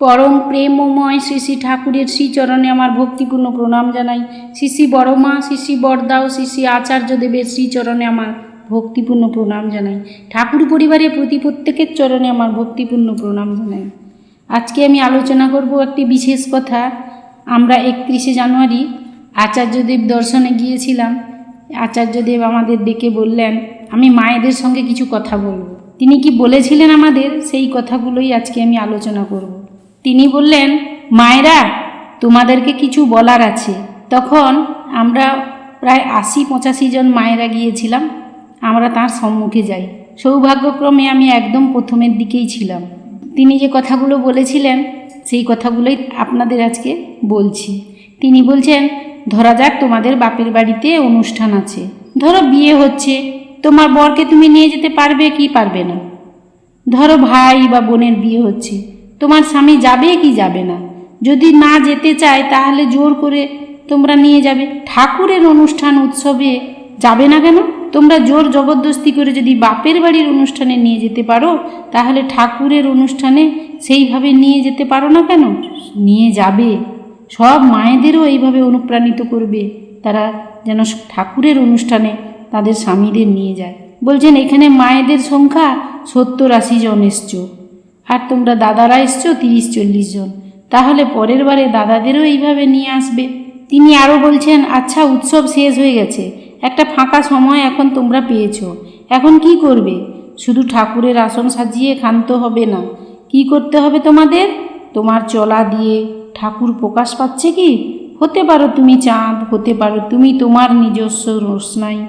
পরম প্রেমময় শ্রী শ্রী ঠাকুরের শ্রীচরণে আমার ভক্তিপূর্ণ প্রণাম জানাই। শ্রী শ্রী বড়মা শ্রী শ্রী বরদাও শ্রী শ্রী আচার্যদেবের শ্রীচরণে আমার ভক্তিপূর্ণ প্রণাম জানাই। ঠাকুর পরিবারের প্রতি প্রত্যেকের চরণে আমার ভক্তিপূর্ণ প্রণাম জানাই। আজকে আমি আলোচনা করব একটি বিশেষ কথা। আমরা একত্রিশে জানুয়ারি আচার্যদেব দর্শনে গিয়েছিলাম। আচার্যদেব আমাদের ডেকে বললেন, আমি মায়েদের সঙ্গে কিছু কথা বলব। তিনি কি বলেছিলেন আমাদের? সেই কথাগুলোই আজকে আমি আলোচনা করব। তিনি বললেন, মায়েরা, তোমাদেরকে কিছু বলার আছে। তখন আমরা প্রায় আশি পঁচাশি জন মায়েরা গিয়েছিলাম, আমরা তার সম্মুখে যাই। সৌভাগ্যক্রমে আমি একদম প্রথমের দিকেই ছিলাম। তিনি যে কথাগুলো বলেছিলেন, সেই কথাগুলোই আপনাদের আজকে বলছি। তিনি বলছেন, ধরা যাক তোমাদের বাপের বাড়িতে অনুষ্ঠান আছে। ধরো বিয়ে হচ্ছে, তোমার বরকে তুমি নিয়ে যেতে পারবে কি পারবে না? ধরো ভাই বা বোনের বিয়ে হচ্ছে তোমার স্বামী যাবে কি যাবে না? যদি না যেতে চায়, তাহলে জোর করে তোমরা নিয়ে যাবে। ঠাকুরের অনুষ্ঠান উৎসবে যাবে না কেন? তোমরা জোর জবরদস্তি করে যদি বাপের বাড়ির অনুষ্ঠানে নিয়ে যেতে পারো, তাহলে ঠাকুরের অনুষ্ঠানে সেইভাবে নিয়ে যেতে পারো না কেন? নিয়ে যাবে। সব মায়েদেরও এইভাবে অনুপ্রাণিত করবে। তারা যেন ঠাকুরের অনুষ্ঠানে তাদের স্বামীদের নিয়ে যায়। বলছেন, এখানে মায়েদের সংখ্যা সত্তর আশি জন এসছো। আর তোমরা দাদারা এসছো তিরিশ চল্লিশ জন। তাহলে পরের বারে দাদাদেরও এইভাবে নিয়ে আসবে। তিনি আরও বলছেন আচ্ছা উৎসব শেষ হয়ে গেছে। একটা ফাঁকা সময় এখন তোমরা পেয়েছ। এখন কি করবে? শুধু ঠাকুরের আসন সাজিয়ে ক্ষান্ত হবে না। কি করতে হবে তোমাদের? তোমার চলা দিয়ে। ঠাকুর প্রকাশ পাচ্ছে কি? হতে পারো তুমি চাঁদ, হতে পারো তুমি তোমার নিজস্ব রোশনাই।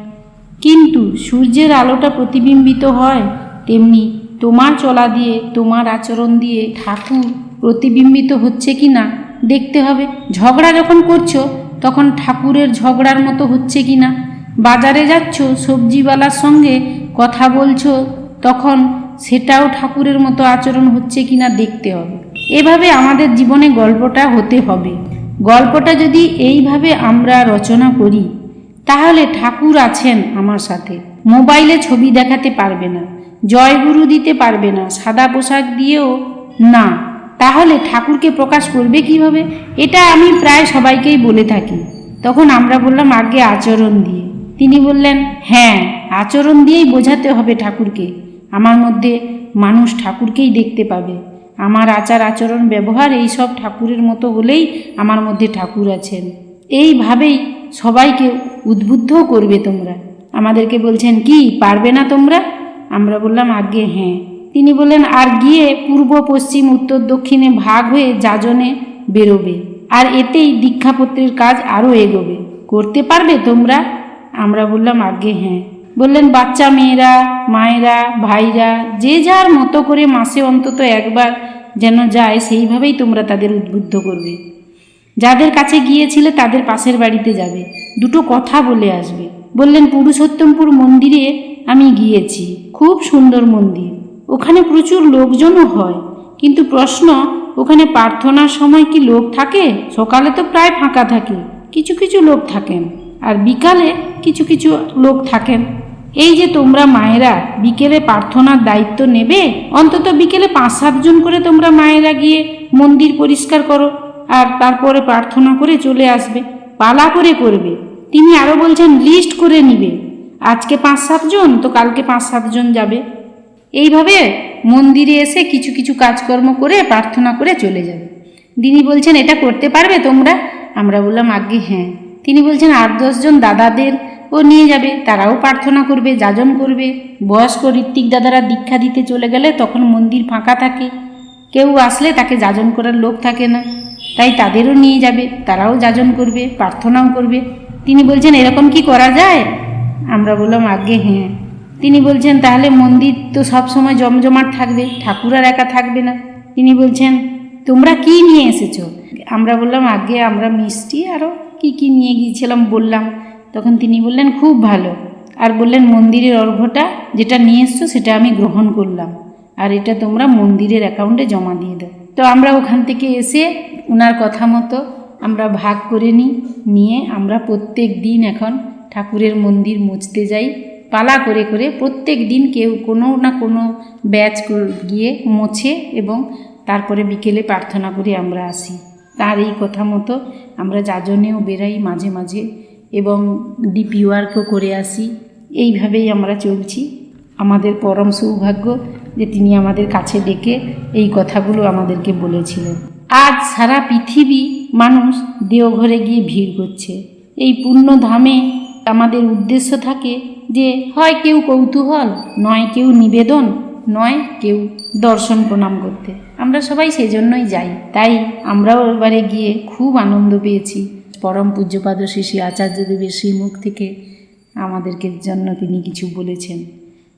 কিন্তু সূর্যের আলোটা প্রতিবিম্বিত হয় তেমনি তোমার চলা দিয়ে, তোমার আচরণ দিয়ে ঠাকুর প্রতিবিম্বিত হচ্ছে কি না দেখতে হবে। ঝগড়া যখন করছ, তখন ঠাকুরের ঝগড়ার মতো হচ্ছে কি না বাজারে যাচ্ছ, সবজিওয়ালার সঙ্গে কথা বলছো, তখন সেটাও ঠাকুরের মতো আচরণ হচ্ছে কি না দেখতে হবে। এভাবে আমাদের জীবনে গল্পটা হতে হবে। গল্পটা যদি এইভাবে আমরা রচনা করি, তাহলে ঠাকুর আছেন আমার সাথে। মোবাইলে ছবি দেখাতে পারবে না। জয়গুরু দিতে পারবে না, সাদা পোশাক দিয়েও না। তাহলে ঠাকুরকে প্রকাশ করবে কীভাবে? এটা আমি প্রায় সবাইকেই বলে থাকি। তখন আমরা বললাম, আগে আচরণ দিয়ে। তিনি বললেন হ্যাঁ আচরণ দিয়েই বোঝাতে হবে ঠাকুরকে। আমার মধ্যে মানুষ ঠাকুরকেই দেখতে পাবে। আমার আচার, আচরণ, ব্যবহার এই সব ঠাকুরের মতো হলেই আমার মধ্যে ঠাকুর আছেন। এইভাবেই সবাইকে উদ্বুদ্ধ করবে তোমরা। আমাদেরকে বলছেন, কি, পারবে না তোমরা? আমরা বললাম, আগে হ্যাঁ। তিনি বললেন, আর গিয়ে পূর্ব, পশ্চিম, উত্তর, দক্ষিণে ভাগ হয়ে যাজনে বেরোবে, আর এতেই দীক্ষাপত্রের কাজ আরও এগোবে। করতে পারবে তোমরা? আমরা বললাম, আগে হ্যাঁ। বললেন, বাচ্চা মেয়েরা, মায়েরা, ভাইরা, যে যার মতো করে মাসে অন্তত একবার যেন যায়, সেইভাবেই তোমরা তাদের উদ্বুদ্ধ করবে। যাদের কাছে গিয়েছিলে তাদের পাশের বাড়িতে যাবে। দুটো কথা বলে আসবে। বললেন, পুরুষোত্তমপুর মন্দিরে আমি গিয়েছি। খুব সুন্দর মন্দির। ওখানে প্রচুর লোকজনও হয়। কিন্তু প্রশ্ন, ওখানে প্রার্থনার সময় কি লোক থাকে? সকালে তো প্রায় ফাঁকা থাকে। কিছু কিছু লোক থাকেন। আর বিকালে কিছু কিছু লোক থাকেন। এই যে তোমরা মায়েরা বিকেলে প্রার্থনার দায়িত্ব নেবে, অন্তত বিকেলে পাঁচ সাতজন করে তোমরা মায়েরা গিয়ে মন্দির পরিষ্কার করো আর তারপরে প্রার্থনা করে চলে আসবে। পালা করে করবে। তিনি আরও বলছেন, লিস্ট করে নিবে। আজকে পাঁচ সাতজন তো কালকে পাঁচ সাতজন যাবে। এইভাবে মন্দিরে এসে কিছু কিছু কাজকর্ম করে, প্রার্থনা করে চলে যাবে। তিনি বলছেন, এটা করতে পারবে তোমরা? আমরা বললাম আগে হ্যাঁ। তিনি বলছেন, আট দশজন দাদাদের ও নিয়ে যাবে। তারাও প্রার্থনা করবে, যাজন করবে। বয়স্ক ঋত্বিক দাদারা দীক্ষা দিতে চলে গেলে তখন মন্দির ফাঁকা থাকে। কেউ আসলে তাকে যাজন করার লোক থাকে না। তাই তাদেরও নিয়ে যাবে, তারাও যাজন করবে, প্রার্থনাও করবে। তিনি বলছেন, এরকম কি করা যায়? আমরা বললাম আগে হ্যাঁ। তিনি বলছেন, তাহলে মন্দির তো সব সময় জমজমাট থাকবে, ঠাকুর আর একা থাকবে না। তিনি বলছেন, তোমরা কি নিয়ে এসেছ? আমরা বললাম আগে আমরা মিষ্টি আরও কি কি নিয়ে গিয়েছিলাম বললাম। তখন তিনি বললেন, খুব ভালো। আর বললেন, মন্দিরের অর্ঘ্যটা যেটা নিয়ে এসছো, সেটা আমি গ্রহণ করলাম। আর এটা তোমরা মন্দিরের অ্যাকাউন্টে জমা দিয়ে দাও। তো আমরা ওখান থেকে এসে ওনার কথা মতো আমরা ভাগ করে নিই, নিয়ে আমরা প্রত্যেক দিন এখন ঠাকুরের মন্দির মুছতে যাই। পালা করে করে প্রত্যেক দিন কেউ কোনো না কোনো ব্যাচ গিয়ে মোছে এবং তারপরে বিকেলে প্রার্থনা করে আমরা আসি। তার এই কথা মতো আমরা যাজনেও বেরাই মাঝে মাঝে এবং ডিপি ওয়ার্কও করে আসি। এইভাবেই আমরা চলছি। আমাদের পরম সৌভাগ্য যে তিনি আমাদের কাছে ডেকে এই কথাগুলো আমাদেরকে বলেছিলেন। আজ সারা পৃথিবী মানুষ দেওঘরে গিয়ে ভিড় করছে। এই পুণ্যধামে আমাদের উদ্দেশ্য থাকে যে হয় কেউ কৌতূহল, নয় কেউ নিবেদন, নয় কেউ দর্শন প্রণাম করতে। আমরা সবাই সেজন্যই যাই। তাই আমরাও এবারে গিয়ে খুব আনন্দ পেয়েছি। পরম পূজ্যপাদ শ্রী শ্রী আচার্যদেবের শ্রীমুখ থেকে আমাদেরকে জন্য তিনি কিছু বলেছেন।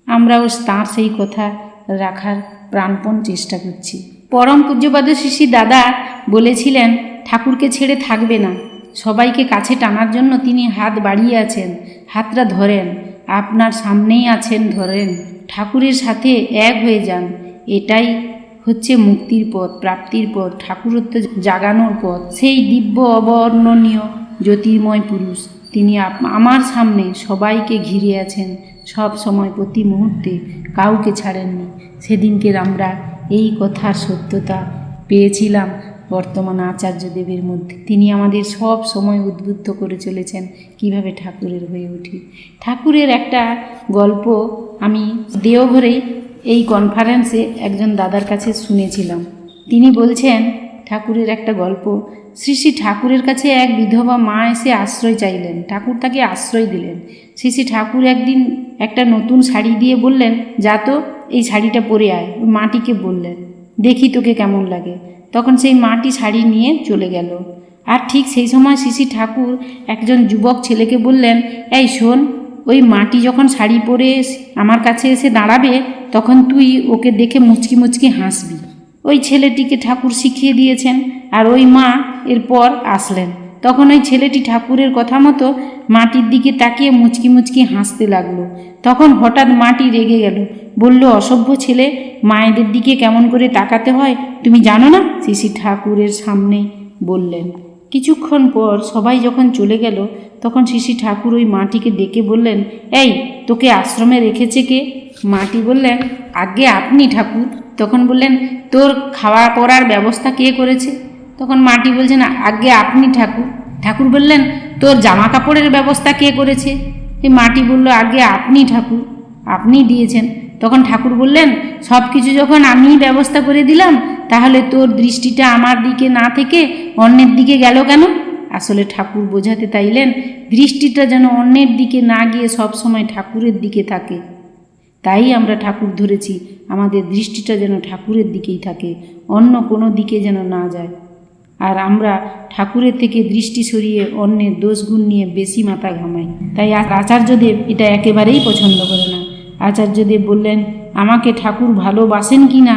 আমরাও তাঁর সেই কথা রাখার প্রাণপণ চেষ্টা করছি। পরম পূজ্যপাদ শিশি দাদা বলেছিলেন, ঠাকুরকে ছেড়ে থাকবে না। সবাইকে কাছে টানার জন্য তিনি হাত বাড়িয়ে আছেন, হাতটা ধরেন, আপনার সামনেই আছেন ধরেন, ঠাকুরের সাথে এক হয়ে যান, এটাই হচ্ছে মুক্তির পথ, প্রাপ্তির পথ, ঠাকুরত্ব জাগানোর পথ। সেই দিব্য অবর্ণনীয় জ্যোতির্ময় পুরুষ, তিনি আমার সামনে সবাইকে ঘিরে আছেন, সব সময় প্রতি মুহূর্তে কাউকে ছাড়েননি। সেদিনকে আমরা এই কথার সত্যতা পেয়েছিলাম। বর্তমান আচার্য দেবের মধ্যে। তিনি আমাদের সব সময় উদ্বুদ্ধ করে চলেছেন কীভাবে ঠাকুরের হয়ে উঠি। ঠাকুরের একটা গল্প আমি দেওঘরেই এই কনফারেন্সে একজন দাদার কাছে শুনেছিলাম। তিনি বলছেন, ঠাকুরের একটা গল্প। শ্রী শ্রী ঠাকুরের কাছে এক বিধবা মা এসে আশ্রয় চাইলেন। ঠাকুর তাকে আশ্রয় দিলেন। শ্রী শ্রী ঠাকুর একদিন একটা নতুন শাড়ি দিয়ে বললেন, যা তো, এই শাড়িটা পরে আয়। মাটিকে বললেন, দেখি তোকে কেমন লাগে। তখন সেই মাটি শাড়ি নিয়ে চলে গেল। আর ঠিক সেই সময় শ্রী ঠাকুর একজন যুবক ছেলেকে বললেন, এই শোন, ওই মাটি যখন শাড়ি পরে আমার কাছে এসে দাঁড়াবে, তখন তুই ওকে দেখে মুচকি মুচকি হাসবি। ওই ছেলেটিকে ঠাকুর শিখিয়ে দিয়েছেন, আর ওই মা এরপর আসলেন। তখন ওই ছেলেটি ঠাকুরের কথা মতো মাটির দিকে তাকিয়ে মুচকি মুচকি হাসতে লাগল। তখন হঠাৎ মাটি রেগে গেল। বলল, অসভ্য ছেলে, মায়েদের দিকে কেমন করে তাকাতে হয়? তুমি জানো না? শ্রী ঠাকুরের সামনে বললেন। কিছুক্ষণ পর সবাই যখন চলে গেল, তখন শ্রী ঠাকুর ওই মাটিকে ডেকে বললেন, এই, তোকে আশ্রমে রেখেছে কে? মাটি বললেন, আগে আপনি ঠাকুর। তখন বললেন, তোর খাওয়া পড়ার ব্যবস্থা কে করেছে? তখন মাটি বলছেন আগে আপনি ঠাকুর ঠাকুর বললেন, তোর জামা কাপড়ের ব্যবস্থা কে করেছে? মাটি বলল, আগে আপনি ঠাকুর, আপনি দিয়েছেন। তখন ঠাকুর বললেন, সব কিছু যখন আমিই ব্যবস্থা করে দিলাম, তাহলে তোর দৃষ্টিটা আমার দিকে না থেকে অন্যের দিকে গেল কেন? আসলে ঠাকুর বোঝাতে তাইলেন দৃষ্টিটা যেন অন্যের দিকে না গিয়ে সব সময় ঠাকুরের দিকে থাকে। তাই আমরা ঠাকুর ধরেছি, আমাদের দৃষ্টিটা যেন ঠাকুরের দিকেই থাকে, অন্য কোনো দিকে যেন না যায়। আর আমরা ঠাকুরের থেকে দৃষ্টি সরিয়ে অন্যের দোষগুণ নিয়ে বেশি মাথা ঘামাই। তাই আচার্যদেব এটা একেবারেই পছন্দ করে না। আচার্যদেব বললেন, আমাকে ঠাকুর ভালোবাসেন কি না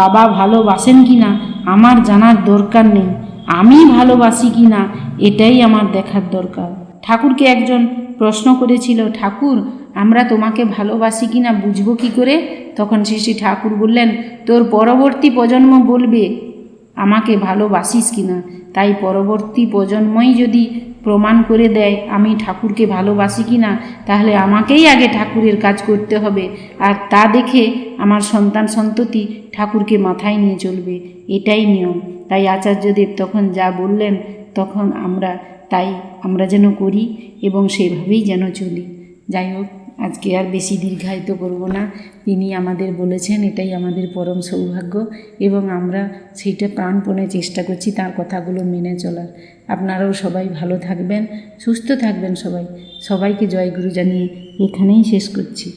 বাবা ভালোবাসেন কি না আমার জানার দরকার নেই। আমি ভালোবাসি কি না এটাই আমার দেখার দরকার। ঠাকুরকে একজন প্রশ্ন করেছিল, ঠাকুর, আমরা তোমাকে ভালোবাসি কি না বুঝব কী করে? তখন শ্রী শ্রী ঠাকুর বললেন, তোর পরবর্তী প্রজন্ম বলবে আমাকে ভালোবাসিস কি না তাই পরবর্তী প্রজন্মই যদি প্রমাণ করে দেয় আমি ঠাকুরকে ভালোবাসি কি না তাহলে আমাকেই আগে ঠাকুরের কাজ করতে হবে। আর তা দেখে আমার সন্তান সন্ততি ঠাকুরকে মাথায় নিয়ে চলবে। এটাই নিয়ম। তাই আচার্যদেব তখন যা বললেন, তখন আমরা, তাই আমরা যেন করি এবং সেভাবেই যেন চলি। যাই হোক। আজকে আর বেশি দীর্ঘায়িত করব না। তিনি আমাদের বলেছেন, এটাই আমাদের পরম সৌভাগ্য এবং আমরা সেইটা প্রাণপণে চেষ্টা করছি তার কথাগুলো মেনে চলার। আপনারাও সবাই ভালো থাকবেন, সুস্থ থাকবেন সবাই। সবাইকে জয়গুরু জানিয়ে এখানেই শেষ করছি।